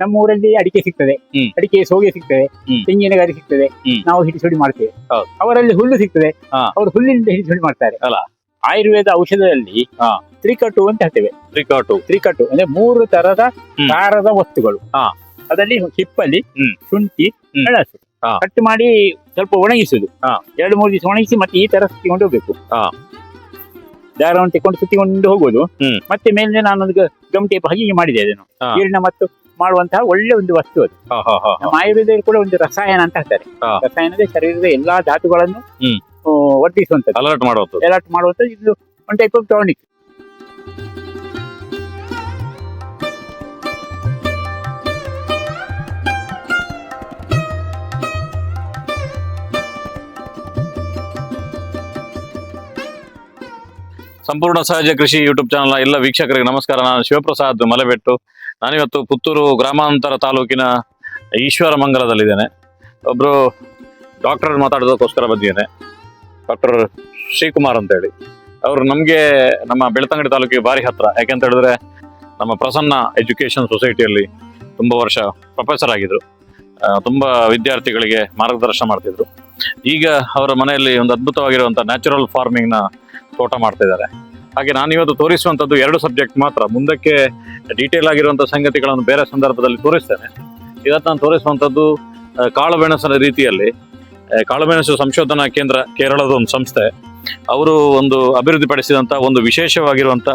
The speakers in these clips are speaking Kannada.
ನಮ್ಮ ಊರಲ್ಲಿ ಅಡಿಕೆ ಸಿಗ್ತದೆ ಹ್ಮ್. ಅಡಿಕೆ ಸೋಗೆ ಸಿಗ್ತದೆ ಹ್ಮ್. ತೆಂಗಿನ ಗಾರಿ ಸಿಗ್ತದೆ ಹ್ಮ್. ನಾವು ಹಿಡಿಸುಡಿ ಮಾಡ್ತೇವೆ ಹೌದು. ಅವರಲ್ಲಿ ಹುಲ್ಲು ಸಿಗ್ತದೆ ಹಾ. ಅವರು ಹುಲ್ಲಿನಿಂದ ಹಿಡಿಸುಡಿ ಮಾಡ್ತಾರೆ ಅಲ್ಲ? ಆಯುರ್ವೇದ ಔಷಧದಲ್ಲಿ ಹಾ. ತ್ರಿಕಟು ಅಂತ ಹೇಳ್ತೇವೆ ತ್ರಿಕಟು ತ್ರಿಕಟು ಅಂದ್ರೆ ಮೂರು ತರದ ಹ್ಮ್. ಖಾರದ ವಸ್ತುಗಳು ಹಾ. ಅದರಲ್ಲಿ ಹಿಪ್ಪಲ್ಲಿ ಹ್ಮ್. ಶುಂಠಿ ಹ್ಮ್. ಮೆಣಸು ಹಾ. ಕಟ್ ಮಾಡಿ ಸ್ವಲ್ಪ ಒಣಗಿಸುದು ಹಾ. ಎರಡು ಮೂರು ದಿವಸ ಒಣಗಿಸಿ ಮತ್ತೆ ಈ ತರ ಸುತ್ತಿಕೊಂಡು ಹೋಗ್ಬೇಕು ಹಾ. ದಾರವನ್ನು ತೆಕೊಂಡು ಸುತ್ತಿಕೊಂಡು ಹೋಗುದು ಹ್ಮ್. ಮತ್ತೆ ಮೇಲೆ ನಾನೊಂದು ಗ- ಗಮ್ ಟೇಪ್ ಹಾಗೆ ಮಾಡಿದೆ ಅದನ್ನು ಹಾ. ಜೀರ್ಣ ಮತ್ತು ಮಾಡುವಂತಹ ಒಳ್ಳೆ ಒಂದು ವಸ್ತು ಅದು. ನಮ್ಮ ಆಯುರ್ವೇದದಲ್ಲಿ ಕೂಡ ಒಂದು ರಸಾಯನ ಅಂತ ಹೇಳ್ತಾರೆ ರಸಾಯನದೇ ಶರೀರದ ಎಲ್ಲಾ ಧಾತುಗಳನ್ನು. ಆ, ವರ್ಧಿಸುವಂತದ್ದು ಅಲರ್ಟ್ ಮಾಡುವಂಥದ್ದು. ಇದು ಒನ್ ಟೈಪ್ ಆಫ್ ಟಾನಿಕ್ ಸಂಪೂರ್ಣ ಸಹಜ ಕೃಷಿ ಯೂಟ್ಯೂಬ್ ಚಾನಲ್ ಎಲ್ಲ ವೀಕ್ಷಕರಿಗೆ ನಮಸ್ಕಾರ. ನಾನು ಶಿವಪ್ರಸಾದ್ ಮಲೆಬೆಟ್ಟು. ನಾನಿವತ್ತು ಪುತ್ತೂರು ಗ್ರಾಮಾಂತರ ತಾಲೂಕಿನ ಈಶ್ವರ ಮಂಗಲದಲ್ಲಿದ್ದೇನೆ. ಒಬ್ಬರು ಡಾಕ್ಟರ್ ಮಾತಾಡೋದಕ್ಕೋಸ್ಕರ ಬಂದಿದ್ದೇನೆ. ಡಾಕ್ಟರ್ ಶ್ರೀಕುಮಾರ್ ಅಂತ ಹೇಳಿ ಅವರು ನಮಗೆ ನಮ್ಮ ಬೆಳ್ತಂಗಡಿ ತಾಲೂಕಿಗೆ ಭಾರಿ ಹತ್ರ. ಯಾಕೆಂತ ಹೇಳಿದ್ರೆ ನಮ್ಮ ಪ್ರಸನ್ನ ಎಜುಕೇಶನ್ ಸೊಸೈಟಿಯಲ್ಲಿ ತುಂಬ ವರ್ಷ ಪ್ರೊಫೆಸರ್ ಆಗಿದ್ರು. ತುಂಬ ವಿದ್ಯಾರ್ಥಿಗಳಿಗೆ ಮಾರ್ಗದರ್ಶನ ಮಾಡ್ತಿದ್ರು. ಈಗ ಅವರ ಮನೆಯಲ್ಲಿ ಒಂದು ಅದ್ಭುತವಾಗಿರುವಂಥ ನ್ಯಾಚುರಲ್ ಫಾರ್ಮಿಂಗ್ನ ತೋಟ ಮಾಡ್ತಾ ಇದ್ದಾರೆ ಹಾಗೆ ನಾನು ಇವತ್ತು ತೋರಿಸುವಂತದ್ದು ಎರಡು ಸಬ್ಜೆಕ್ಟ್ ಮಾತ್ರ. ಮುಂದಕ್ಕೆ ಡೀಟೇಲ್ ಆಗಿರುವಂಥ ಸಂಗತಿಗಳನ್ನು ಬೇರೆ ಸಂದರ್ಭದಲ್ಲಿ ತೋರಿಸ್ತೇನೆ. ಇವತ್ತು ನಾನು ತೋರಿಸುವಂತದ್ದು ಆ, ಕಾಳುಮೆಣಸಿನ ರೀತಿಯಲ್ಲಿ. ಕಾಳುಮೆಣಸು ಸಂಶೋಧನಾ ಕೇಂದ್ರ ಕೇರಳದ ಒಂದು ಸಂಸ್ಥೆ. ಅವರು ಒಂದು ಅಭಿವೃದ್ಧಿಪಡಿಸಿದಂಥ ಒಂದು ವಿಶೇಷವಾಗಿರುವಂತ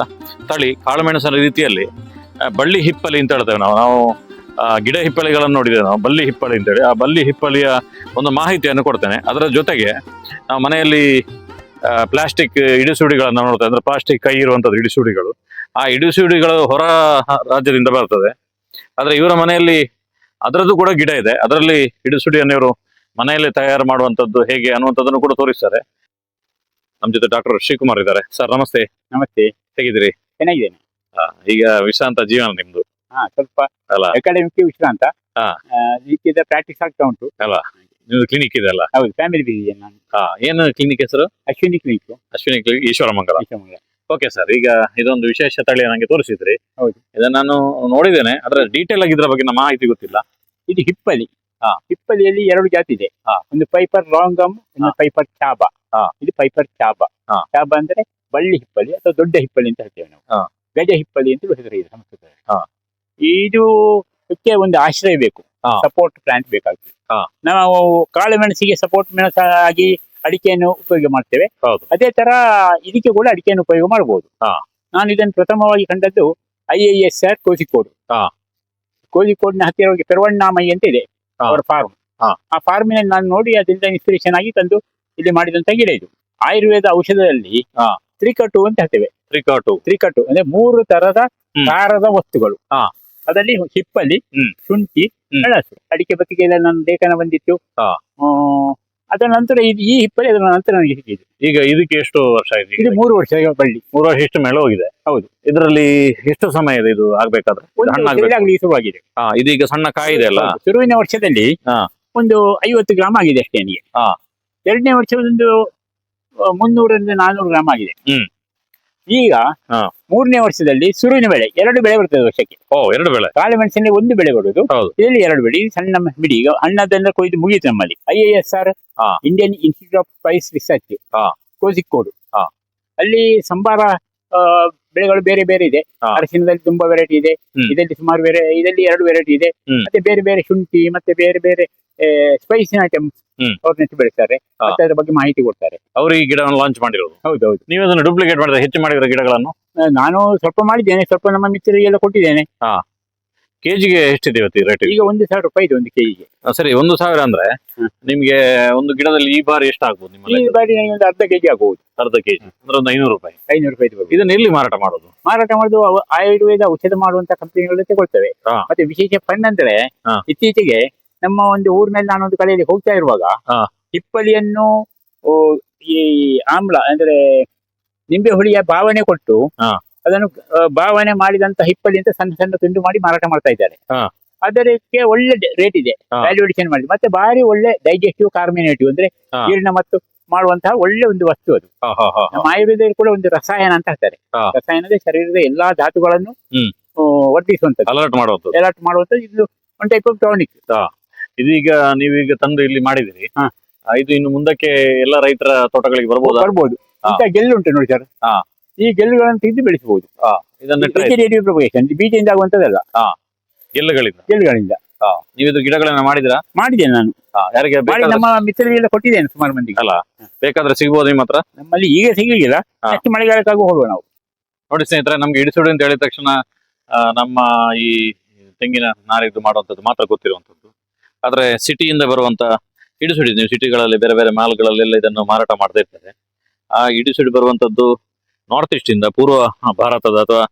ತಳಿ ಕಾಳುಮೆಣಸಿನ ರೀತಿಯಲ್ಲಿ ಬಳ್ಳಿ ಹಿಪ್ಪಲಿ ಅಂತ ಹೇಳ್ತೇವೆ ನಾವು. ನಾವು ಗಿಡ ಹಿಪ್ಪಲಿಗಳನ್ನು ನೋಡಿದ್ದೇವೆ ನಾವು ಬಳ್ಳಿ ಹಿಪ್ಪಳಿ ಅಂತೇಳಿ ಆ ಬಳ್ಳಿ ಹಿಪ್ಪಲಿಯ ಒಂದು ಮಾಹಿತಿಯನ್ನು ಕೊಡ್ತೇನೆ. ಅದರ ಜೊತೆಗೆ ನಾವು ಮನೆಯಲ್ಲಿ ಪ್ಲಾಸ್ಟಿಕ್ ಇಡಿಸುಡಿಗಳನ್ನು ನೋಡ್ತೇವೆ ಅಂದ್ರೆ ಪ್ಲಾಸ್ಟಿಕ್ ಕೈ ಇರುವಂತದ್ದು ಇಡಿಸುಡಿಗಳು ಆ ಇಡಿಸುಡಿಗಳು ಹೊರ ರಾಜ್ಯದಿಂದ ಬರ್ತದೆ. ಆದ್ರೆ ಇವರ ಮನೆಯಲ್ಲಿ ಅದರದ್ದು ಕೂಡ ಗಿಡ ಇದೆ. ಅದರಲ್ಲಿ ಇಡಿಸುಡಿಯನ್ನು ಇವರು ಮನೆಯಲ್ಲಿ ತಯಾರು ಮಾಡುವಂತದ್ದು ಹೇಗೆ ಅನ್ನುವಂಥದ್ದನ್ನು ಕೂಡ ತೋರಿಸ್ತಾರೆ. ನಮ್ಮ ಜೊತೆ ಡಾಕ್ಟರ್ ಶ್ರೀಕುಮಾರ್ ಇದ್ದಾರೆ. ಸರ್ ನಮಸ್ತೆ. ನಮಸ್ತೆ. ಹೇಗಿದ್ದೀರಿ? ಚೆನ್ನಾಗಿದ್ದೇನೆ. ಈಗ ವಿಶ್ರಾಂತ ಜೀವನ ನಿಮ್ದು. ಹಾ ಸ್ವಲ್ಪ ಅಲ್ಲ. ಅಕಾಡೆಮಿಕ್ ವಿಶ್ರಾಂತ. ಹಾ. ಪ್ರಾಕ್ಟೀಸ್ ಆಗ್ತಾ ಉಂಟು. ನಿಮ್ದು ಕ್ಲಿನಿಕ್ ಇದೆ ಅಲ್ಲ ಹೌದು ಫ್ಯಾಮಿಲಿ ನಾನು ಹಾ ಏನು ಕ್ಲಿನಿಕ್ ಹೆಸರು Ashwini clinic Ashwini clinic Ishwaramangala Ishwaramangala okay sir ಈಗ ಇದೊಂದು ವಿಶೇಷ ತಳಿ ನನಗೆ ತೋರಿಸಿದ್ರಿ ಹೌದು. ಇದನ್ನ ನಾನು ನೋಡಿದ್ದೇನೆ ಅದರ ಡೀಟೇಲ್ ಆಗಿದ್ರ ಬಗ್ಗೆ ನಮ್ಮ ಮಾಹಿತಿ ಗೊತ್ತಿಲ್ಲ ಇದು ಹಿಪ್ಪಲಿ ಹಾ. ಹಿಪ್ಪಲಿಯಲ್ಲಿ ಎರಡು ಜಾತಿ ಇದೆ ಹಾ. ಒಂದು ಪೈಪರ್ ಲಾಂಗಮ್ ಒಂದು ಹಾ. ಪೈಪರ್ ಚಾಬ ಹಾ. ಇದು ಪೈಪರ್ ಚಾಬ ಹಾ. ಚಾಬ ಅಂದ್ರೆ ಬಳ್ಳಿ ಹಿಪ್ಪಲಿ ಅಥವಾ ದೊಡ್ಡ ಹಿಪ್ಪಲಿ ಅಂತ ಹೇಳ್ತೇವೆ ನಾವು ಹಾ. ಗಜ ಹಿಪ್ಪಲಿ ಅಂತ ಹೆಸರು ಇದೆ ಸಂಸ್ಕೃತದಲ್ಲಿ ಹಾ. ಇದು ಇದಕ್ಕೆ ಒಂದು ಆಶ್ರಯ ಬೇಕು ಹಾ. ಸಪೋರ್ಟ್ ಪ್ಲಾಂಟ್ ಬೇಕಾಗ್ತದೆ. ನಾವು ಕಾಳು ಮೆಣಸಿಗೆ ಸಪೋರ್ಟ್ ಮೆಣಸಾಗಿ ಅಡಿಕೆಯನ್ನು ಉಪಯೋಗ ಮಾಡ್ತೇವೆ ಹೌದು. ಅದೇ ತರ ಇದಕ್ಕೆ ಕೂಡ ಅಡಿಕೆಯನ್ನು ಉಪಯೋಗ ಮಾಡಬಹುದು. ನಾನು ಇದನ್ನು ಪ್ರಥಮವಾಗಿ ಕಂಡದ್ದು I I S R Kozhikode ಕೋಜಿಕೋಡ್ನ ಹತ್ತಿರ ಹೋಗಿ ಪೆರವಣ್ಣಾಮೈ ಅಂತ ಇದೆ. ಅವರ ಫಾರ್ಮ್. ಆ ಫಾರ್ಮಿನಲ್ಲಿ ನಾನು ನೋಡಿ ಅದರಿಂದ ಇನ್ಸ್ಪಿರೇಷನ್ ಆಗಿ ತಂದು ಇಲ್ಲಿ ಮಾಡಿದಂತ ಗಿಡ ಇದು ಆಯುರ್ವೇದ ಔಷಧದಲ್ಲಿ. ತ್ರಿಕಟು ಅಂತ ಹೇಳ್ತೇವೆ ತ್ರಿಕಟು ತ್ರಿಕಟು ಅಂದ್ರೆ ಮೂರು ತರದ ಕಾರದ ಖಾರದ ವಸ್ತುಗಳು. ಅದರಲ್ಲಿ ಹಿಪ್ಪಲ್ಲಿ ಹ್ಮ್. ಶುಂಠಿ. ಮೆಣಸು ಅಡಿಕೆ ಬತ್ತಿಗೆ ನಾನು ನನ್ನ ಲೇಖನ ಬಂದಿತ್ತು ಅದರ ನಂತರ ಇದು ಈ ಹಿಪ್ಪಲ್ಲಿ ಅದರ ನಂತರ ನನಗೆ ಸಿಕ್ಕಿದೆ ಈಗ ಇದಕ್ಕೆ ಎಷ್ಟು ವರ್ಷ ಆಗಿದೆ ಇದು? ಮೂರು ವರ್ಷ ಬಳ್ಳಿ ಮೂರು ವರ್ಷ ಇಷ್ಟು ಮೇಳ ಹೋಗಿದೆ ಹೌದು. ಇದರಲ್ಲಿ ಎಷ್ಟು ಸಮಯ ಇದೆ ಇದು ಆಗ್ಬೇಕಾದ್ರೆ. ವರ್ಷದಲ್ಲಿ ಶುರುವಾಗಿದೆ ಹಾ ಇದೀಗ ಸಣ್ಣ ಕಾಯಿ ಇದೆ ಅಲ್ಲ. ಶುರುವಿನ ವರ್ಷದಲ್ಲಿ. ಒಂದು ಐವತ್ತು ಗ್ರಾಮ್ ಆಗಿದೆ ಅಷ್ಟೇ ನನಗೆ. ಎರಡನೇ ವರ್ಷ ಒಂದು ಮುನ್ನೂರರಿಂದ ನಾನೂರು ಗ್ರಾಮ್ ಆಗಿದೆ ಹ್ಮ್. ಈಗ. ಮೂರನೇ ವರ್ಷದಲ್ಲಿ ಸುರುವಿನ ಬೆಳೆ ಎರಡು ಬೆಳೆ ಬರ್ತದೆ ವರ್ಷಕ್ಕೆ ಓ ಎರಡು ಬೆಳೆ ಕಾಳು ಮೆಣಸಿನಲ್ಲಿ ಒಂದು ಬೆಳೆ ಬರುವುದು. ಇದರಲ್ಲಿ ಎರಡು ಬೆಳೆ ಸಣ್ಣ ಬಿಡಿ ಈಗ ಹಣ್ಣದೆಲ್ಲ ಕೊಯ್ದು ಮುಗಿಯಿತು ನಮ್ಮಲ್ಲಿ I A S R. Indian institute of price research ಹಾ. ಕೋಸಿಕ್ಕೋಡು ಹಾ. ಅಲ್ಲಿ ಸಂಬಾರ ಬೆಳೆಗಳು ಬೇರೆ ಬೇರೆ ಇದೆ. ಹಾ. ಅರಸಿನದಲ್ಲಿ ತುಂಬಾ ವೆರೈಟಿ ಇದೆ. ಹ್ಮ್. ಇದರಲ್ಲಿ ಸುಮಾರು ಬೇರೆ ಇದರಲ್ಲಿ ಎರಡು ವೆರೈಟಿ ಇದೆ. ಹ್ಮ್. ಮತ್ತೆ ಬೇರೆ ಬೇರೆ ಶುಂಠಿ ಮತ್ತೆ ಬೇರೆ ಬೇರೆ ಸ್ಪೈಸಿನ ಐಟಮ್ಸ್ ಹ್ಮ್. ಅವ್ರ ನೆಟ್ಟು ಬೆಳೆಸ್ತಾರೆ. ಹಾ. ಮತ್ತೆ ಅದ್ರ ಬಗ್ಗೆ ಮಾಹಿತಿ ಕೊಡ್ತಾರೆ. ಅವರು ಈ ಗಿಡವನ್ನು ಲಾಂಚ್ ಮಾಡಿರೋದು. ಹೌದೌದು. ನೀವು ಅದನ್ನು ಡೂಪ್ಲಿಕೇಟ್ ಮಾಡಿದ್ರೆ ಹೆಚ್ಚು ಮಾಡಿದ್ರೆ ಗಿಡಗಳನ್ನು? ನಾನು ಸ್ವಲ್ಪ ಮಾಡಿದ್ದೇನೆ. ಸ್ವಲ್ಪ ನಮ್ಮ ಮಿತ್ರರಿಗೆಲ್ಲ ಕೊಟ್ಟಿದ್ದೇನೆ. ಕೆಜಿಗೆ ಎಷ್ಟಿದೆ ಇವತ್ತು ರೇಟ್ ಈಗ ಒಂದು ಸಾವಿರ ರೂಪಾಯಿ ಇದೆ ಒಂದು ಕೆಜಿಗೆ ಸರಿ ಒಂದು ಸಾವಿರ ಅಂದ್ರೆ. ನಿಮ್ಗೆ ಒಂದು ಗಿಡದಲ್ಲಿ ಈ ಬಾರಿ ಎಷ್ಟು ಆಗ್ಬೋದು ಈ ನಿಮ್ಮ ಬಾರಿ ನನಗೆ ಒಂದು ಅರ್ಧ ಕೆಜಿ ಆಗಬಹುದು ಅರ್ಧ ಕೆಜಿ ಅಂದ್ರೆ ಒಂದು ಐನೂರು ರೂಪಾಯಿ ಐನೂರು ರೂಪಾಯಿ ಇದು ಇದನ್ನ ಎಲ್ಲಿ ಮಾರಾಟ ಮಾಡೋದು ಮಾರಾಟ ಮಾಡುದು ಅವ- ಆಯುರ್ವೇದ ಔಷಧ ಮಾಡುವಂತ ಕಂಪನಿಗಳಲ್ಲಿ ತಗೊಳ್ತೇವೆ ಹಾ. ಮತ್ತೆ ವಿಶೇಷ ಫಂಡ್ ಅಂದ್ರೆ ಹಾ. ಇತ್ತೀಚೆಗೆ ನಮ್ಮ ಒಂದು ಊರಿನಲ್ಲಿ ನಾನೊಂದು ಕಡೆಯಲ್ಲಿ ಹೋಗ್ತಾ ಇರುವಾಗ ಹಾ. ಹಿಪ್ಪಲಿಯನ್ನು ಓ, ಈ ಆಮ್ಲ ಅಂದ್ರೆ ನಿಂಬೆ ಹುಳಿಯ ಭಾವನೆ ಕೊಟ್ಟು ಹಾ. ಅದನ್ನು ಭಾವನೆ ಮಾಡಿದಂತ ಹಿಪ್ಪಲಿ ಅಂತ ಸಣ್ಣ ಸಣ್ಣ ತುಂಡು ಮಾಡಿ ಮಾರಾಟ ಮಾಡ್ತಾ ಇದ್ದಾರೆ. ಅದಕ್ಕೆ ಒಳ್ಳೆ ರೇಟ್ ಇದೆ. ವ್ಯಾಲ್ಯೂಡೇಷನ್ ಮಾಡಿ ಮತ್ತೆ ಭಾರಿ ಒಳ್ಳೆ ಡೈಜೆಸ್ಟಿವ್ ಕಾರ್ಮಿನೇಟಿವ್ ಅಂದ್ರೆ ಜೀರ್ಣ ಮತ್ತು ಮಾಡುವಂತಹ ಒಳ್ಳೆ ಒಂದು ವಸ್ತು ಅದು. ನಮ್ಮ ಆಯುರ್ವೇದದಲ್ಲಿ ಕೂಡ ಒಂದು ರಸಾಯನ ಅಂತ ಹೇಳ್ತಾರೆ ರಸಾಯನ ರಸಾಯನದ ಶರೀರದ ಎಲ್ಲಾ ಧಾತುಗಳನ್ನು. ವರ್ಧಿಸುವಂತದ್ದು ಅಲರ್ಟ್ ಮಾಡುವಂಥದ್ದು. ಅಲರ್ಟ್ ಇದು ಒನ್ ಟೈಪ್ ಆಫ್ ಟಾನಿಕ್ ಇದೀಗ ನೀವೀಗ ತಂದು ಇಲ್ಲಿ ಮಾಡಿದಿರಿ. ಇದು ಇನ್ನು ಮುಂದಕ್ಕೆ ಎಲ್ಲ ರೈತರ ತೋಟಗಳಿಗೆ ಬರ್ಬೋದು? ಬರ್ಬೋದು. ಗೆಲ್ಲುಂಟು ನೋಡಿ ಸರ್. ಹಾ. ಈ ಗೆಲ್ಲುಗಳನ್ನು ತೆಗೆದು ಬೆಳೆಸಬಹುದು. ಇದನ್ನ ನೆಟ್ರೆ ವೆಜಿಟೇಟಿವ್ ಪ್ರೊಪಗೇಶನ್ ಬೀಜದಿಂದ ಆಗುವಂತದ್ದಲ್ಲ ಗೆಲ್ಲುಗಳಿಂದ. ಗೆಲ್ಲುಗಳಿಂದ. ನೀವು ಇದು ಗಿಡಗಳನ್ನ ಮಾಡಿದ್ರಾ ಮಾಡಿದ್ದೇನೆ ನಾನು. ಯಾರಿಗೆ ಮಾಡಿ ಬೇಕಾದ್ರೆ ನಮ್ಮ ಮಿತ್ರರಿಗೆಲ್ಲ ಕೊಟ್ಟಿದ್ದೇನೆ ಸುಮಾರು ಮಂದಿಗೆ. ಅಲ್ಲ ಬೇಕಾದ್ರೆ ಸಿಗ್ಬೋದು ನಿಮ್ಮ ಹತ್ರ? ನಮ್ಮಲ್ಲಿ ಈಗ ಸಿಗಲಿಲ್ಲ ಹಾ. ನೆಕ್ಸ್ಟ್ ಮಳೆಗಾಲಕ್ಕಾಗೂ ಹೋಗುವ ನಾವು. ನೋಡಿ ಸ್ನೇಹಿತರೆ ನಮ್ಗೆ ಇಡಿಸುಡಿ ಅಂತ ಹೇಳಿದ ತಕ್ಷಣ ಆ, ನಮ್ಮ ಈ ತೆಂಗಿನ ನಾರಿದ್ದು ಮಾಡುವಂಥದ್ದು ಮಾತ್ರ ಗೊತ್ತಿರುವಂಥದ್ದು. ಆದ್ರೆ ಸಿಟಿಯಿಂದ ಬರುವಂತ ಇಡಿಸುಡಿ ನೀವು ಸಿಟಿಗಳಲ್ಲಿ ಬೇರೆ ಬೇರೆ ಮಾಲ್ಗಳಲ್ಲೆಲ್ಲ ಇದನ್ನು ಮಾರಾಟ ಮಾಡ್ತಾ ಇರ್ತಾರೆ. ಆ ಇಡಿಸುಡಿ ಬರುವಂತದ್ದು ನಾರ್ತ್ ಈಸ್ಟ್ ಇಂದ ಪೂರ್ವ ಭಾರತದ ಅಥವಾ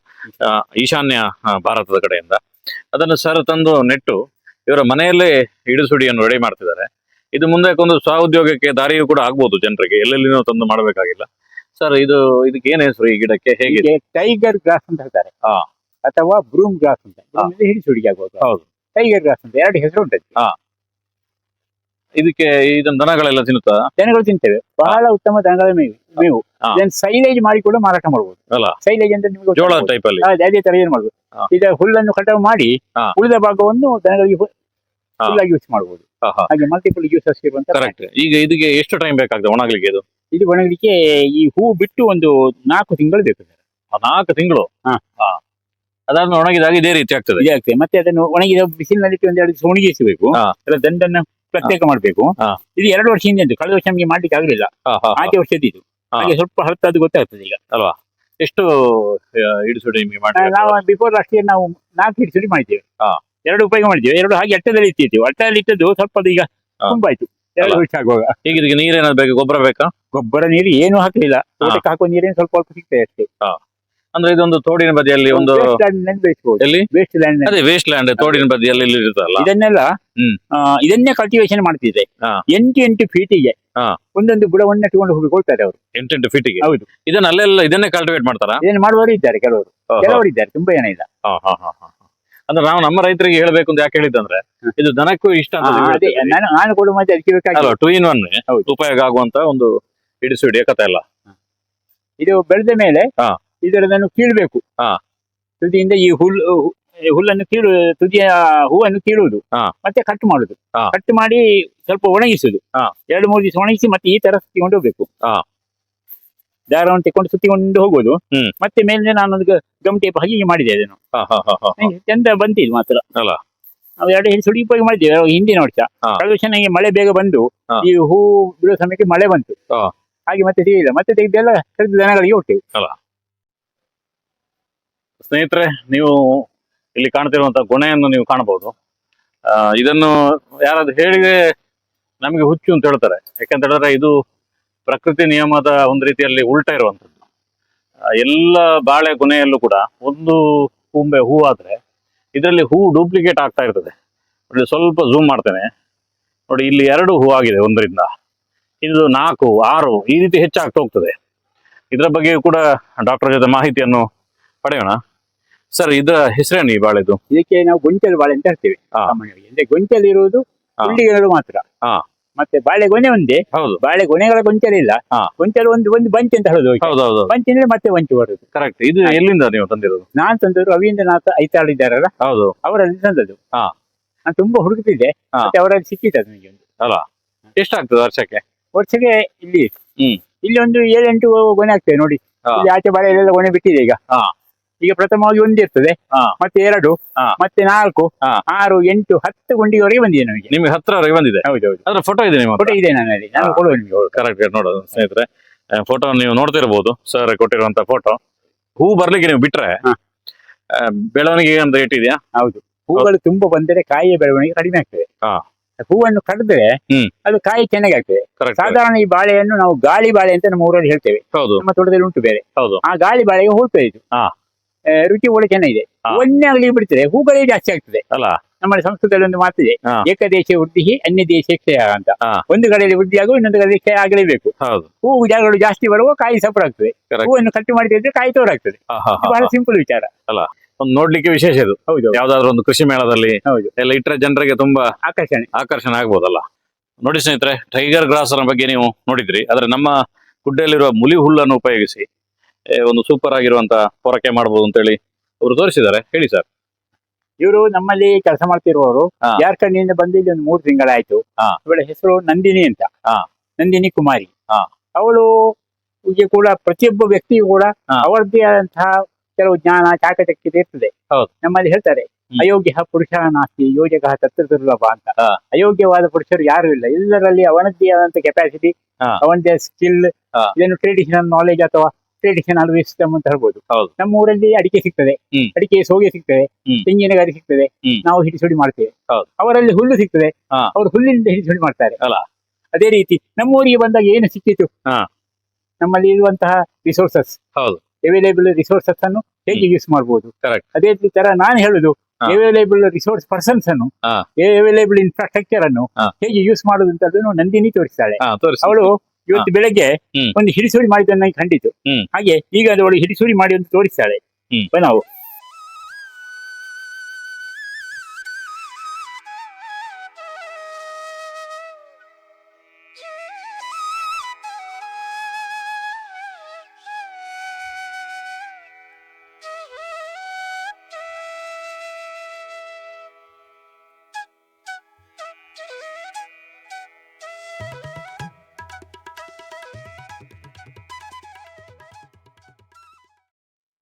ಈಶಾನ್ಯ ಭಾರತದ ಕಡೆಯಿಂದ ಅದನ್ನು ಸರ್ ತಂದು ನೆಟ್ಟು ಇವರ ಮನೆಯಲ್ಲೇ ಇಡಿಸುಡಿಯನ್ನು ರೆಡಿ ಮಾಡ್ತಿದ್ದಾರೆ. ಇದು ಮುಂದೆ ಒಂದು ಸ್ವಉದ್ಯೋಗಕ್ಕೆ ದಾರಿಯೂ ಕೂಡ ಆಗ್ಬೋದು ಜನರಿಗೆ. ಎಲ್ಲೆಲ್ಲಿನೂ ತಂದು ಮಾಡಬೇಕಾಗಿಲ್ಲ. ಸರ್ ಇದು ಇದಕ್ಕೆ ಏನ್ ಹೆಸರು ಈ ಗಿಡಕ್ಕೆ? ಹೇಗಿದೆ ಟೈಗರ್ ಗ್ರಾಸ್ ಅಂತ ಹೇಳ್ತಾರೆ. ಹಾ. ಅಥವಾ ಬ್ರೂಮ್ ಗ್ರಾಸ್ ಅಂತ. ಹಿಡಿಸುಡಿ ಆಗ್ಬೋದು. ಹೌದು. ಟೈಗರ್ ಗ್ರಾಸ್ ಅಂತ. ಎರಡು ಹೆಸರು ಉಂಟು ಅದಕ್ಕೆ. ಇದಕ್ಕೆ ಇದನ್ನ ದನಗಳೆಲ್ಲ ತಿನ್ನುತ್ತಾ? ದನಗಳು ತಿಂತೇವೆ. ಬಹಳ ಉತ್ತಮ ದನಗಳ ಮೇವು ಮೇವು. ಇದನ್ನು ಸೈಲೇಜ್ ಮಾಡಿ ಕೂಡ ಮಾರಾಟ ಮಾಡಬಹುದು ಅಲ್ಲ. ಸೈಲೇಜ್ ಅಂತ ನಿಮಗೆ ಜೋಳ ಟೈಪ್ ಅಲ್ಲಿ. ಅದೇ ತರ ಏನ್ ಮಾಡ್ಬೋದು. ಈಗ ಹುಲ್ಲನ್ನು ಕಟಾವು ಮಾಡಿ ಉಳಿದ ಭಾಗವನ್ನು ದನಗಳಿಗೆ. ಹುಲ್ಲಾಗಿ ಯೂಸ್ ಮಾಡಬಹುದು ಹಾಗೆ ಮಲ್ಟಿಪಲ್ ಯೂಸಸ್ ಕರೆಕ್ಟ್ ಈಗ ಇದಕ್ಕೆ ಎಷ್ಟು ಟೈಮ್ ಬೇಕಾಗ್ತದೆ ಒಣಗಲಿಕ್ಕೆ ಇದು? ಇದು ಒಣಗಲಿಕ್ಕೆ ಈ ಹೂ ಬಿಟ್ಟು ಒಂದು ನಾಲ್ಕು ತಿಂಗಳು ಬೇಕು ಸರ್. ನಾಲ್ಕು ತಿಂಗಳು? ಹಾ. ಅದಾದ್ಮೇಲೆ ಒಣಗಿದಾಗ ಇದೇ ರೀತಿ ಆಗ್ತದೆ. ಇದೇ ಆಗ್ತದೆ. ಮತ್ತೆ ಅದನ್ನು ಒಣಗಿದ ಬಿಸಿಲಿನಲ್ಲಿ ಒಂದೆರಡು ದಿವಸ ಒಣಗಿಸಬೇಕು. ಅದರ ದಂಡನ್ನು ಪ್ರತ್ಯೇಕ ಮಾಡಬೇಕು. ಇದು ಎರಡು ವರ್ಷ ಹಿಂದೆ ಕಳೆದ ವರ್ಷ ನಮಗೆ ಮಾಡ್ಲಿಕ್ಕೆ ಆಗಲಿಲ್ಲ. ವರ್ಷ. ಆಚೆ ವರ್ಷದ್ದು ಇದು. ಹಾಗೆ ಸ್ವಲ್ಪ ಅದು ಗೊತ್ತಾಗ್ತದೆ ಈಗ. ಅಲ್ವಾ? ಎಷ್ಟು ಆ, ಇಡಿಸುಡಿ ನಿಮಗೆ ಮಾಡಿ ನಾವು ಬಿಫೋರ್ ಲಾಸ್ಟ್ ಇಯರ್ ನಾವು ನಾಲ್ಕು ಹಿಡಿಸುಡಿ ಮಾಡಿದ್ದೇವೆ. ಎರಡು ಉಪಯೋಗ ಮಾಡಿದ್ದೇವೆ. ಎರಡು ಹಾಗೆ ಅಟ್ಟದಲ್ಲಿ ಇಟ್ಟಿದ್ದೇವೆ. ಅಟ್ಟದಲ್ಲಿ ಇಟ್ಟದ್ದು ಸ್ವಲ್ಪ ಅದು ಈಗ. ತುಂಬಾ ಆಯ್ತು. ಎರಡು. ವರ್ಷ ಆಗುವಾಗ. ಈಗ ಇದಕ್ಕೆ ನೀರೇನಾದ್ರು ಬೇಕು? ಗೊಬ್ಬರ ಬೇಕಾ? ಗೊಬ್ಬರ ನೀರು ಏನು ಹಾಕಲಿಲ್ಲ. ತೋಟಕ್ಕೆ ಹಾಕುವ ನೀರೇನು ಸ್ವಲ್ಪ ಸ್ವಲ್ಪ ಸಿಗ್ತದೆ ಅಷ್ಟೇ. ಅಂದ್ರೆ ಇದೊಂದು ತೋಡಿನ ಬದಿಯಲ್ಲಿ ಒಂದು ವೇಸ್ಟ್ ಲ್ಯಾಂಡ್ ಬೆಳೆಸಬಹುದು ಎಲ್ಲಿ ವೇಸ್ಟ್ ಲ್ಯಾಂಡ್ ಅದೇ ವೇಸ್ಟ್ ಲ್ಯಾಂಡ್ ತೋಡಿನ ಬದಿಯಲ್ಲಿ ಇಲ್ಲಿ ಇರುತ್ತಲ್ಲ ಇದನ್ನೆಲ್ಲ. ಆ, ಇದನ್ನೇ ಕಲ್ಟಿವೇಶನ್ ಮಾಡ್ತಿದೆ ಹಾ. ಎಂಟು ಎಂಟು ಫೀಟಿಗೆ ಹಾ. ಒಂದೊಂದು ಬುಡವನ್ನು ಇಟ್ಟುಕೊಂಡು ಹೋಗಿಕೊಳ್ತಾರೆ ಅವರು ಎಂಟೆಂಟು ಫೀಟಿಗೆ ಹೌದು. ಇದನ್ನ ಅಲ್ಲೆಲ್ಲ ಇದನ್ನೇ ಕಲ್ಟಿವೇಟ್ ಮಾಡ್ತಾರಾ ಇದನ್ನು ಮಾಡುವವರು ಇದ್ದಾರೆ ಕೆಲವರು. ಕೆಲವರು ಇದ್ದಾರೆ ತುಂಬಾ ಜನ ಇಲ್ಲ ಹಾ, ಹಾ, ಹಾ, ಹಾ. ಅಂದ್ರೆ ನಾವು ನಮ್ಮ ರೈತರಿಗೆ ಹೇಳ್ಬೇಕು ಅಂತ ಯಾಕೆ ಹೇಳಿದ್ದಂದ್ರೆ ಇದು ದನಕ್ಕೂ ಇಷ್ಟ ಅಂತ ಹಾ, ನೀವು ಅದೇ ಹೇಳ್ತಿದ್ದೀರಿ. ನಾನು ನಾನು ಕೊಡುವ ಮತ್ತೆ ಅದಕ್ಕೆ ಬೇಕಾಗಿ ಅಲ್ವಾ ಟೂ ಇನ್ ಒನ್ ಹೌದು. ಉಪಯೋಗ ಆಗುವಂತ ಒಂದು ಇಡಿಸುಡಿ ಕಥೆ ಅಲ್ಲ ಇದು ಬೆಳೆದ ಮೇಲೆ ಹಾ. ಇದರದನ್ನು ಕೀಳಬೇಕು ಹಾ. ತುದಿಯಿಂದ ಈ ಹುಲ್ಲು ಹುಲ್ಲನ್ನು ಕೀಳು ತುದಿಯ ಹೂವನ್ನು ಕೀಳುವುದು. ಮತ್ತೆ ಕಟ್ ಮಾಡುದು ಕಟ್ ಮಾಡಿ ಸ್ವಲ್ಪ ಒಣಗಿಸುದು ಹಾ. ಎರಡು ಮೂರು ದಿವಸ ಒಣಗಿಸಿ ಮತ್ತೆ ಈ ತರ ಸುತ್ತಿಕೊಂಡು ಹೋಗ್ಬೇಕು. ದಾರವನ್ನು ತೆಕೊಂಡು ಸುತ್ತಿಕೊಂಡು ಹೋಗುದು. ಮತ್ತೆ ಮೇಲೆ ನಾನು ಅದಕ್ಕೆ ಗಮ್ ಟೇಪ್ ಹಾಗೆ ಮಾಡಿದೆ ಅದನ್ನು. ಚಂದ ಬಂತಿದ್ ಮಾತ್ರ? ನಾವು ಎರಡು ಹೆಚ್ಚು ಸುಡಿ ಉಪಯೋಗ ಮಾಡಿದ್ದೇವೆ ಹಿಂದಿನ ವರ್ಷ. ಕಳೆದ ವರ್ಷ ನನಗೆ ಮಳೆ ಬೇಗ ಬಂದು ಈ ಹೂ ಬಿಡುವ ಸಮಯಕ್ಕೆ ಮಳೆ ಬಂತು. ಹಾಗೆ ಮತ್ತೆ ತೆಗೆದಿಲ್ಲ ಮತ್ತೆ ತೆಗೆದೆಲ್ಲ ಕರೆದು ದನಗಳಿಗೆ ಹೊಟ್ಟೆವು ಸ್ನೇಹಿತರೆ, ನೀವು ಇಲ್ಲಿ ಕಾಣ್ತಿರುವಂತ ಗುಣೆಯನ್ನು ನೀವು ಕಾಣಬಹುದು. ಇದನ್ನು ಯಾರಾದ್ರೂ ಹೇಳಿದ್ರೆ ನಮಗೆ ಹುಚ್ಚು ಅಂತ ಹೇಳ್ತಾರೆ. ಯಾಕಂತ ಹೇಳಿದ್ರೆ ಇದು ಪ್ರಕೃತಿ ನಿಯಮದ ಒಂದು ರೀತಿಯಲ್ಲಿ ಉಲ್ಟಾ ಇರುವಂತದ್ದು ಎಲ್ಲ ಬಾಳೆ ಗೊನೆಯಲ್ಲೂ ಕೂಡ ಒಂದು ಕುಂಬೆ ಹೂ ಆದ್ರೆ ಇದರಲ್ಲಿ ಹೂ ಡೂಪ್ಲಿಕೇಟ್ ಆಗ್ತಾ ಇರ್ತದೆ. ನೋಡಿ, ಸ್ವಲ್ಪ ಝೂಮ್ ಮಾಡ್ತೇನೆ. ನೋಡಿ, ಇಲ್ಲಿ ಎರಡು ಹೂ ಆಗಿದೆ ಒಂದರಿಂದ. ಇದು ನಾಲ್ಕು, ಆರು, ಈ ರೀತಿ ಹೆಚ್ಚಾಗ್ತಾ ಹೋಗ್ತದೆ. ಇದರ ಬಗ್ಗೆ ಕೂಡ ಡಾಕ್ಟರ್ ಜೊತೆ ಮಾಹಿತಿಯನ್ನು ಪಡೆಯೋಣ. ಸರ್ ಇದರ ಹೆಸರೇನು ಈ ಬಾಳೆದು? ಇದಕ್ಕೆ ನಾವು ಗೊಂಚಲು ಬಾಳೆ ಅಂತ ಹೇಳ್ತೇವೆ ಹಾ. ಸಾಮಾನ್ಯವಾಗಿ. ಅಂದ್ರೆ ಗೊಂಚಲು ಇರುವುದು ಹಾ. ಮಾತ್ರ. ಹಾ. ಮತ್ತೆ ಬಾಳೆ ಗೊನೆ ಒಂದೇ. ಹೌದು. ಬಾಳೆ ಗೊನೆಗಳ ಗೊಂಚಲಿಲ್ಲ ಹಾ. ಗೊಂಚಲು ಒಂದು ಒಂದು ಬಂಚ್ ಅಂತ ಹೇಳೋದು ಬಂಚ್ ಅಂದ್ರೆ ಮತ್ತೆ ಬಂಚ್ ಬರುದು. ಕರೆಕ್ಟ್ ಇದು ಎಲ್ಲಿಂದ ನೀವು ತಂದಿರೋದು? ನಾನ್ ತಂದವರು ರವೀಂದ್ರನಾಥ್ ಐತಾಳಿದ್ದಾರಲ್ಲ? ಹೌದು. ಅವರಲ್ಲಿ ತಂದದ್ದು. ಹಾ. ನಾನು ತುಂಬಾ ಹುಡುಕ್ತಿದ್ದೆ. ಹಾ. ಮತ್ತೆ ಅವರಲ್ಲಿ ಸಿಕ್ಕಿತ್ತು ನನಗೆ ಒಂದು. ಎಷ್ಟಾಗ್ತದೆ ವರ್ಷಕ್ಕೆ? ವರ್ಷಕ್ಕೆ ಇಲ್ಲಿ. ಹ್ಮ್. ಇಲ್ಲಿ ಒಂದು ಏಳೆಂಟು ಗೊನೆ ಆಗ್ತದೆ ನೋಡಿ. ಹಾ. ಇಲ್ಲಿ ಆಚೆ ಬಾಳೆಲ್ಲ ಗೊನೆ ಬಿಟ್ಟಿದೆ ಈಗ. ಹಾ. ಈಗ ಪ್ರಥಮವಾಗಿ ಒಂದಿರ್ತದೆ. ಮತ್ತೆ ಎರಡು. ಮತ್ತೆ ನಾಲ್ಕು. ಆರು ಎಂಟು ಹತ್ತು ಗುಂಡಿವರೆಗೆ ಬಂದಿದೆ ನಮಗೆ. ನಿಮ್ಗೆ ಹತ್ರವರೆಗೆ ಬಂದಿದೆ? ಹೌದು ಅದ್ರ ಫೋಟೋ ಇದೆ ನಿಮ್ಮ ಫೋಟೋ ಇದೆ ನನ್ನಲ್ಲಿ ನಾನು. ಕೊಡುವ ನಿಮಗೆ ಕರೆಕ್ಟ್ ನೋಡೋದು ಸ್ನೇಹಿತರೆ. ಫೋಟೋ ನೀವು ನೋಡ್ತಿರ್ಬೋದು. ಸರ್ ಕೊಟ್ಟಿರುವಂತ ಫೋಟೋ ಹೂ ಬರ್ಲಿಕ್ಕೆ ನೀವು ಬಿಟ್ರೆ. ಬೆಳವಣಿಗೆ ಅಂತ ರೇಟ್ ಇದೆಯಾ? ಹೌದು. ಹೂಗಳು ತುಂಬಾ ಬಂದರೆ ಕಾಯಿಯ ಬೆಳವಣಿಗೆ ಕಡಿಮೆ ಆಗ್ತದೆ. ಹೂವನ್ನು ಕಡಿದ್ರೆ ಅದು ಕಾಯಿ ಚೆನ್ನಾಗಿ ಆಗ್ತದೆ. ಸಾಧಾರಣ ಈ ಬಾಳೆಯನ್ನು ನಾವು ಗಾಳಿ ಬಾಳೆ ಅಂತ ನಮ್ಮ ಊರಲ್ಲಿ ಹೇಳ್ತೇವೆ. ಹೌದು. ನಮ್ಮ ತೋಟದಲ್ಲಿ ಉಂಟು ಬೇರೆ. ಹೌದು. ಆ ಗಾಳಿ ಬಾಳೆಗೆ ಹೋಗ್ತಾ ಇದು. ರುಚಿ ಒಳ್ಳೆ ಚೆನ್ನಾಗಿದೆ. ಒಣ್ಣೆ ಆಗಲಿ ಬಿಡ್ತದೆ ಹೂಗಳೇ ಜಾಸ್ತಿ ಆಗ್ತದೆ. ಅಲ್ಲ. ನಮ್ಮ ಸಂಸ್ಕೃತದಲ್ಲಿ ಒಂದು ಮಾತಿದೆ. ಏಕದೇಶ ವೃದ್ಧಿ ಅನ್ಯ ದೇಶ ಕ್ಷಯ ಅಂತ. ಒಂದು ಕಡೆಯಲ್ಲಿ ವೃದ್ಧಿ ಆಗುವ ಇನ್ನೊಂದು ಕಡೆಯಲ್ಲಿ ಕ್ಷಯ ಆಗಲೇಬೇಕು. ಹೌದು. ಹೂ ಜಾಗಗಳು ಜಾಸ್ತಿ ಬರುವ ಕಾಯಿ ಸಪುರ ಆಗ್ತದೆ. ಹೂವನ್ನು ಕಟ್ಟು ಮಾಡಿದ್ರೆ ಕಾಯಿ ತೋರಾಗ್ತದೆ. ಬಹಳ ಸಿಂಪಲ್ ವಿಚಾರ. ಅಲ್ಲ ಒಂದು ನೋಡ್ಲಿಕ್ಕೆ ವಿಶೇಷ ಇದು. ಹೌದು ಯಾವ್ದಾದ್ರು ಒಂದು ಕೃಷಿ ಮೇಳದಲ್ಲಿ. ಎಲ್ಲ ಇಟ್ಟರೆ ಜನರಿಗೆ ತುಂಬಾ ಆಕರ್ಷಣೆ. ಆಕರ್ಷಣೆ ಆಗ್ಬೋದಲ್ಲ. ನೋಡಿ ಸ್ನೇಹಿತರೆ ಟೈಗರ್ ಗ್ರಾಸ್ ಬಗ್ಗೆ ನೀವು ನೋಡಿದ್ರಿ. ಆದ್ರೆ ನಮ್ಮ ಗುಡ್ಡೆಯಲ್ಲಿರುವ ಮುಲಿ ಹುಲ್ಲನ್ನು ಉಪಯೋಗಿಸಿ ಒಂದು ಸೂಪರ್ ಆಗಿರುವಂತ ಪೊರಕೆ ಮಾಡಬಹುದು ಅಂತೇಳಿ ಅವರು ತೋರಿಸಿದ್ದಾರೆ ಹೇಳಿ ಸರ್ ಇವರು ನಮ್ಮಲ್ಲಿ ಕೆಲಸ ಮಾಡ್ತಿರುವವರು ಹಾ. ಜಾರ್ಖಂಡ್ನಿಂದ ಬಂದು ಇಲ್ಲಿ ಒಂದು ಮೂರು ತಿಂಗಳಾಯ್ತು ಹಾ. ಇವಳ ಹೆಸರು ನಂದಿನಿ ಅಂತ ಹಾ. ನಂದಿನಿ ಕುಮಾರಿ ಹಾ. ಅವಳು ಈಗ ಕೂಡ ಪ್ರತಿಯೊಬ್ಬ ವ್ಯಕ್ತಿಯು ಕೂಡ ಹಾ. ಅವರದ್ದೇ ಆದಂತಹ ಕೆಲವು ಜ್ಞಾನ ಚಾಕಚಕ್ಯತೆ ಇರ್ತದೆ ಹೌದು. ನಮ್ಮಲ್ಲಿ ಹೇಳ್ತಾರೆ ಹ್ಮ್. ಅಯೋಗ್ಯ ಪುರುಷ ನಾಸ್ತಿ ಯೋಜಕ ತತ್ರ ದುರ್ಲಭ ಅಂತ ಹಾ. ಅಯೋಗ್ಯವಾದ ಪುರುಷರು ಯಾರು ಇಲ್ಲ ಎಲ್ಲರಲ್ಲಿ ಅವನದ್ದೇ ಆದಂತ ಕೆಪಾಸಿಟಿ ಹಾ. ಅವನದೇ ಸ್ಕಿಲ್ ಏನು ಇದನ್ನು ಟ್ರೆಡಿಷನಲ್ ನಾಲೆಜ್ ಅಥವಾ ಟ್ರೆಡಿಷನಲ್ ಸಿಸ್ಟಮ್ ಅಂತ ಹೇಳ್ಬೋದು ಹೌದು. ನಮ್ಮ ಊರಲ್ಲಿ ಅಡಿಕೆ ಸಿಗ್ತದೆ ಹ್ಮ್. ಅಡಿಕೆ ಸೋಗೆ ಸಿಗ್ತದೆ ಹ್ಮ್. ತೆಂಗಿನ ಗರಿ ಸಿಗ್ತದೆ ಹ್ಮ್. ನಾವು ಹಿಡಿಸುಡಿ ಮಾಡ್ತೇವೆ ಹೌದು. ಅವರಲ್ಲಿ ಹುಲ್ಲು ಸಿಗ್ತದೆ ಹಾ. ಅವರು ಹುಲ್ಲಿನಿಂದ ಹಿಡಿಸುಡಿ ಮಾಡ್ತಾರೆ ಅಲ್ಲ? ಅದೇ ರೀತಿ ನಮ್ಮ ಊರಿಗೆ ಬಂದಾಗ ಏನು ಸಿಕ್ಕಿತು ಹಾ. ನಮ್ಮಲ್ಲಿ ಇರುವಂತಹ ರಿಸೋರ್ಸಸ್ ಹೌದು. ಅವೈಲೇಬಲ್ ರಿಸೋರ್ಸಸ್ ಅನ್ನು ಹೇಗೆ ಯೂಸ್ ಮಾಡಬಹುದು Correct. ಅದೇ ತರ ನಾನು ಹೇಳುದು ಹಾ. ಅವೈಲೇಬಲ್ ರಿಸೋರ್ಸ್ ಪರ್ಸನ್ಸ್ ಅನ್ನು ಹಾ. ಅವೈಲೇಬಲ್ ಇನ್ಫ್ರಾಸ್ಟ್ರಕ್ಚರ್ ಅನ್ನು ಹಾ. ಹೇಗೆ ಯೂಸ್ ಮಾಡುದು ಅಂತ ಅದನ್ನು ನಂದಿನಿ ತೋರಿಸ್ತಾಳೆ ಹಾ ತೋರಿಸಿ ಅವಳು ಇವತ್ತು ಬೆಳಗ್ಗೆ ಹ್ಮ್. ಒಂದು ಹಿಡಿಸುರಿ ಮಾಡಿದ್ದನ್ನು ನನಗೆ ಕಂಡಿತು ಹ್ಮ್. ಹಾಗೆ ಈಗ ಅವಳು ಹಿಡಿಸುಡಿ ಮಾಡಿ ಒಂದು ತೋರಿಸ್ತಾಳೆ ಹ್ಮ್.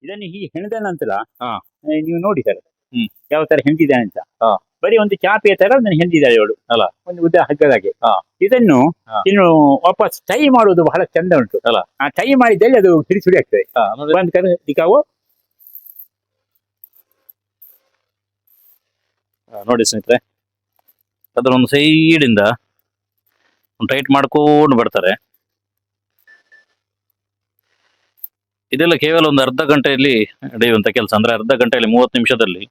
ಇದನ್ನು ಹೀಗೆ ಹೆಣದ ನಂತರ ಹಾ. ನೀವು ನೋಡಿ ಸರ್ ಹ್ಮ್. ಯಾವ ತರ ಹೆಣದಿದ್ದಾನೆ ಅಂತ ಹಾ. ಬರೀ ಒಂದು ಚಾಪೆಯ ತರ ಅದನ್ನು ಹೆಣದಿದ್ದಾಳೆ ಅವಳು ಅಲ್ಲ? ಒಂದು ಉದ್ದ ಹಗ್ಗದಾಗೆ ಹಾ. ಇದನ್ನು ಹಾ. ಇನ್ನು ವಾಪಸ್ ಟೈ ಮಾಡುವುದು ಬಹಳ ಚಂದ ಉಂಟು ಅಲ್ಲ? ಆ ಟೈ ಮಾಡಿದಲ್ಲಿ ಅದು ಹಿಡಿಸುಡಿ ಆಗ್ತದೆ ಹಾ, ನೋಡಿ. ಬಂದ್ ಕರೆ ದಿಕ್ಕಾವು ಆ, ನೋಡಿ ಸ್ನೇಹಿತರೆ ಅದರ ಒಂದು ಸೈಡಿಂದ ಒಂದು ಟೈಟ್ ಮಾಡ್ಕೊಂಡು ಬರ್ತಾರೆ ಇದೆಲ್ಲ ಕೇವಲ ಒಂದು ಅರ್ಧ ಗಂಟೆಯಲ್ಲಿ ನಡೆಯುವಂತ ಕೆಲಸ. ಅಂದ್ರೆ ಅರ್ಧ ಗಂಟೆಯಲ್ಲಿ ಮೂವತ್ತು ನಿಮಿಷದಲ್ಲಿ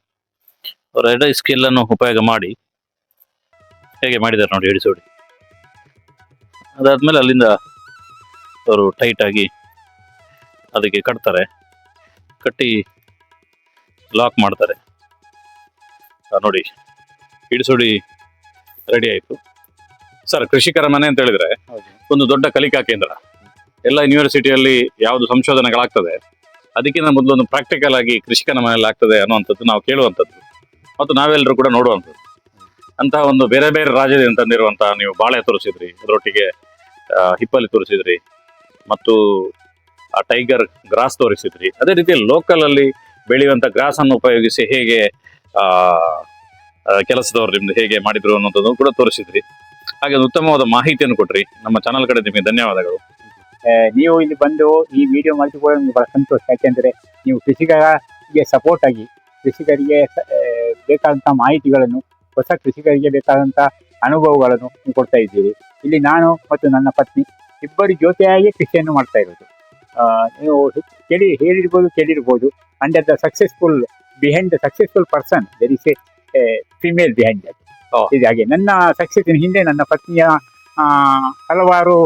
ಅವರ ಎಡ ಸ್ಕಿಲ್ ಅನ್ನು ಉಪಯೋಗ ಮಾಡಿ ಹೇಗೆ ಮಾಡಿದ್ದಾರೆ ನೋಡಿ ಹಿಡಿಸೋಡಿ ಅದಾದ್ಮೇಲೆ ಅಲ್ಲಿಂದ ಅವರು ಟೈಟ್ ಆಗಿ ಅದಕ್ಕೆ ಕಟ್ತಾರೆ. ಕಟ್ಟಿ ಲಾಕ್ ಮಾಡ್ತಾರೆ. ನೋಡಿ ಹಿಡಿಸೋಡಿ ರೆಡಿ ಆಯಿತು. ಸರ್ ಕೃಷಿಕರ ಮನೆ ಅಂತ ಹೇಳಿದ್ರೆ ಒಂದು ದೊಡ್ಡ ಕಲಿಕಾ ಕೇಂದ್ರ. ಎಲ್ಲ ಯೂನಿವರ್ಸಿಟಿಯಲ್ಲಿ ಯಾವುದು ಸಂಶೋಧನೆಗಳಾಗ್ತದೆ, ಅದಕ್ಕಿಂತ ಮೊದಲು ಒಂದು ಪ್ರಾಕ್ಟಿಕಲ್ ಆಗಿ ಕೃಷಿಕನ ಮನೆಯಲ್ಲಿ ಆಗ್ತದೆ ಅನ್ನುವಂಥದ್ದು ನಾವು ಕೇಳುವಂಥದ್ದು. ಮತ್ತು ನಾವೆಲ್ಲರೂ ಕೂಡ ನೋಡುವಂಥದ್ದು. ಅಂತಹ ಒಂದು ಬೇರೆ ಬೇರೆ ರಾಜ್ಯದಿಂದ ತಂದಿರುವಂತಹ ನೀವು ಬಾಳೆ ತೋರಿಸಿದ್ರಿ, ಅದರೊಟ್ಟಿಗೆ ಹಿಪ್ಪಲ್ಲಿ ಹಿಪ್ಪಲಿ ತೋರಿಸಿದ್ರಿ, ಮತ್ತು ಆ ಟೈಗರ್ ಗ್ರಾಸ್ ತೋರಿಸಿದ್ರಿ. ಅದೇ ರೀತಿ ಲೋಕಲ್ ಅಲ್ಲಿ ಬೆಳೆಯುವಂತ ಗ್ರಾಸ್ ಅನ್ನು ಉಪಯೋಗಿಸಿ ಹೇಗೆ ಕೆಲಸದವರು ನಿಮ್ದು ಹೇಗೆ ಮಾಡಿದ್ರು ಅನ್ನೋದನ್ನು ಕೂಡ ತೋರಿಸಿದ್ರಿ. ಹಾಗೆ ಉತ್ತಮವಾದ ಮಾಹಿತಿಯನ್ನು ಕೊಟ್ರಿ. ನಮ್ಮ ಚಾನಲ್ ಕಡೆ ನಿಮಗೆ ಧನ್ಯವಾದಗಳು. ನೀವು ಇಲ್ಲಿ ಬಂದು ಈ ವಿಡಿಯೋ ಮಾಡಿಸಿಕೊಳ್ಳೋ ನಮ್ಗೆ ಬಹಳ ಸಂತೋಷ. ಯಾಕೆಂದರೆ ನೀವು ಕೃಷಿಕರಿಗೆ ಸಪೋರ್ಟ್ ಆಗಿ ಕೃಷಿಕರಿಗೆ ಬೇಕಾದಂಥ ಮಾಹಿತಿಗಳನ್ನು ಹೊಸ ಕೃಷಿಕರಿಗೆ ಬೇಕಾದಂಥ ಅನುಭವಗಳನ್ನು ನೀವು ಕೊಡ್ತಾ ಇದ್ದೀರಿ. ಇಲ್ಲಿ ನಾನು ಮತ್ತು ನನ್ನ ಪತ್ನಿ ಇಬ್ಬರು ಜೊತೆಯಾಗಿ ಕೃಷಿಯನ್ನು ಮಾಡ್ತಾ ಇರೋದು. ನೀವು ಕೇಳಿ ಹೇಳಿರ್ಬೋದು ಕೇಳಿರ್ಬೋದು. Under the successful behind the successful person there is a female behind that. ಇದು ಹಾಗೆ ನನ್ನ ಸಕ್ಸಸ್ಸಿನ ಹಿಂದೆ ನನ್ನ ಪತ್ನಿಯ ಹಲವಾರು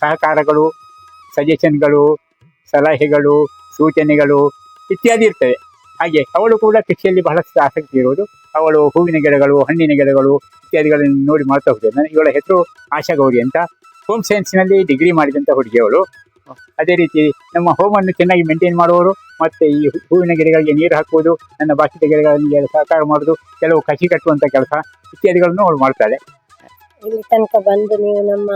ಸಹಕಾರಗಳು ಸಜೆಷನ್ಗಳು ಸಲಹೆಗಳು, ಸೂಚನೆಗಳು ಇತ್ಯಾದಿ ಇರ್ತವೆ. ಹಾಗೆ ಅವಳು ಕೂಡ ಕೃಷಿಯಲ್ಲಿ ಬಹಳಷ್ಟು ಆಸಕ್ತಿ ಇರುವುದು. ಅವಳು ಹೂವಿನ ಗಿಡಗಳು, ಹಣ್ಣಿನ ಗಿಡಗಳು ಇತ್ಯಾದಿಗಳನ್ನು ನೋಡಿ ಮಾಡ್ತಾ ಹೋಗ್ತದೆ. ನಾನು ಇವಳ ಹೆಸರು ಆಶಾ ಗೌರಿ ಅಂತ ಹೋಮ್ ಸೈನ್ಸ್ನಲ್ಲಿ ಡಿಗ್ರಿ ಮಾಡಿದಂಥ ಹುಡುಗಿ ಅವಳು. ಅದೇ ರೀತಿ ನಮ್ಮ ಹೋಮನ್ನು ಚೆನ್ನಾಗಿ ಮೇಂಟೈನ್ ಮಾಡುವವರು ಮತ್ತು ಈ ಹೂವಿನ ಗಿಡಗಳಿಗೆ ನೀರು ಹಾಕುವುದು, ನನ್ನ ಬಾಕಿದ ಗಿಡಗಳಿಗೆ ಸಹಕಾರ ಮಾಡೋದು ಕೆಲವು ಕಸಿ ಕಟ್ಟುವಂಥ ಕೆಲಸ ಇತ್ಯಾದಿಗಳನ್ನು ಅವಳು ಮಾಡ್ತಾಳೆ. ಇಲ್ಲಿ ತನಕ ಬಂದು ನೀವು ನಮ್ಮ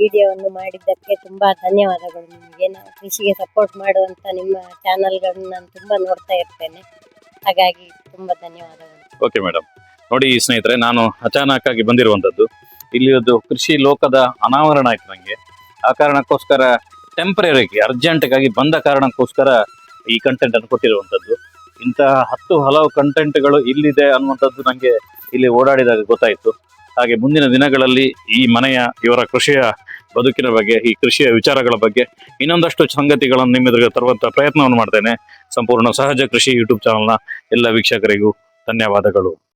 ವಿಡಿಯೋವನ್ನು ಮಾಡಿದ್ದಕ್ಕೆ ತುಂಬಾ ಧನ್ಯವಾದಗಳು ನಿಮಗೆ. ನಾವು ಕೃಷಿಗೆ ಸಪೋರ್ಟ್ ಮಾಡುವಂತ ನಿಮ್ಮ ಚಾನಲ್ಗಳನ್ನು ನಾನು ತುಂಬಾ ನೋಡ್ತಾ ಇರ್ತೇನೆ. ಹಾಗಾಗಿ ತುಂಬಾ ಧನ್ಯವಾದಗಳು. ಓಕೆ ಮೇಡಮ್ ನೋಡಿ ಸ್ನೇಹಿತರೆ, ನಾನು ಅಚಾನಕ್ ಆಗಿ ಬಂದಿರುವಂತದ್ದು ಇಲ್ಲಿ ಒಂದು ಕೃಷಿ ಲೋಕದ ಅನಾವರಣ ಆಯ್ತು ನಂಗೆ. ಆ ಕಾರಣಕ್ಕೋಸ್ಕರ ಟೆಂಪ್ರರಿಗೆ ಅರ್ಜೆಂಟ್ಗಾಗಿ ಬಂದ ಕಾರಣಕ್ಕೋಸ್ಕರ ಈ ಕಂಟೆಂಟ್ ಅನ್ನು ಕೊಟ್ಟಿರುವಂತದ್ದು ಇಂತಹ ಹತ್ತು ಹಲವು ಕಂಟೆಂಟ್ಗಳು ಇಲ್ಲಿದೆ ಅನ್ನುವಂಥದ್ದು ನನಗೆ ಇಲ್ಲಿ ಓಡಾಡಿದಾಗ ಗೊತ್ತಾಯಿತು. ಹಾಗೆ ಮುಂದಿನ ದಿನಗಳಲ್ಲಿ ಈ ಮನೆಯ, ಇವರ ಕೃಷಿಯ ಬದುಕಿನ ಬಗ್ಗೆ, ಈ ಕೃಷಿಯ ವಿಚಾರಗಳ ಬಗ್ಗೆ ಇನ್ನೊಂದಷ್ಟು ಸಂಗತಿಗಳನ್ನು ನಿಮ್ಮ ಎದುರಿಗೆ ತರುವಂತ ಪ್ರಯತ್ನವನ್ನು ಮಾಡ್ತೇನೆ. ಸಂಪೂರ್ಣ ಸಹಜ ಕೃಷಿ ಯೂಟ್ಯೂಬ್ ಚಾನಲ್ನ ಎಲ್ಲ ವೀಕ್ಷಕರಿಗೂ ಧನ್ಯವಾದಗಳು.